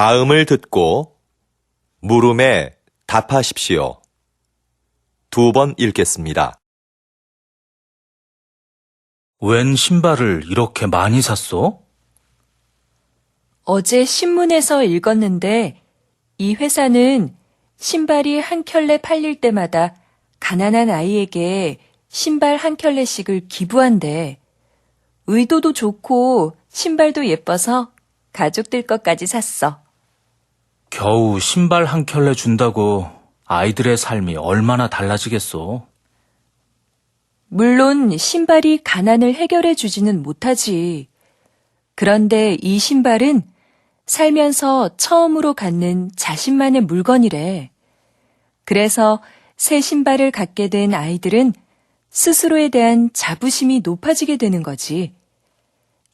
다음을 듣고 물음에 답하십시오. 두 번 읽겠습니다. 웬 신발을 이렇게 많이 샀어? 어제 신문에서 읽었는데 이 회사는 신발이 한 켤레 팔릴 때마다 가난한 아이에게 신발 한 켤레씩을 기부한대. 의도도 좋고 신발도 예뻐서 가족들 것까지 샀어. 겨우 신발 한 켤레 준다고 아이들의 삶이 얼마나 달라지겠어. 물론 신발이 가난을 해결해 주지는 못하지. 그런데 이 신발은 살면서 처음으로 갖는 자신만의 물건이래. 그래서 새 신발을 갖게 된 아이들은 스스로에 대한 자부심이 높아지게 되는 거지.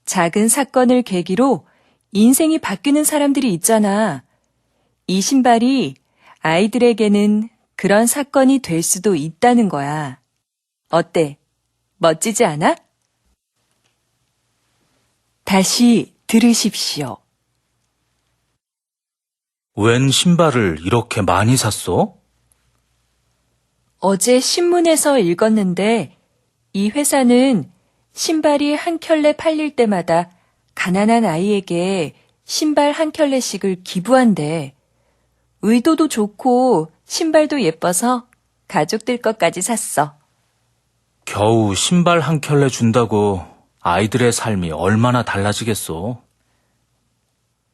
작은 사건을 계기로 인생이 바뀌는 사람들이 있잖아. 이 신발이 아이들에게는 그런 사건이 될 수도 있다는 거야. 어때? 멋지지 않아? 다시 들으십시오. 웬 신발을 이렇게 많이 샀어? 어제 신문에서 읽었는데 이 회사는 신발이 한 켤레 팔릴 때마다 가난한 아이에게 신발 한 켤레씩을 기부한대. 의도도 좋고 신발도 예뻐서 가족들 것까지 샀어. 겨우 신발 한 켤레 준다고 아이들의 삶이 얼마나 달라지겠어.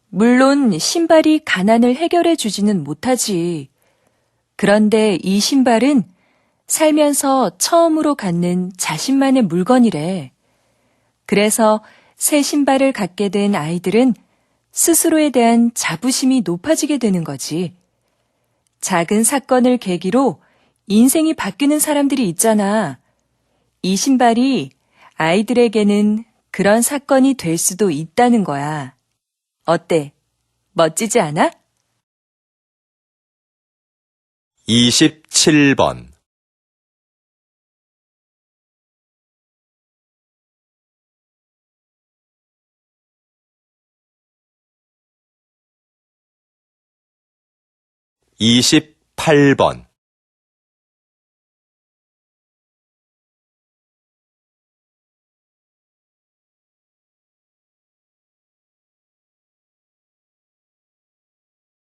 물론 신발이 가난을 해결해 주지는 못하지. 그런데 이 신발은 살면서 처음으로 갖는 자신만의 물건이래. 그래서 새 신발을 갖게 된 아이들은 스스로에 대한 자부심이 높아지게 되는 거지. 작은 사건을 계기로 인생이 바뀌는 사람들이 있잖아. 이 신발이 아이들에게는 그런 사건이 될 수도 있다는 거야. 어때? 멋지지 않아? 27번 28번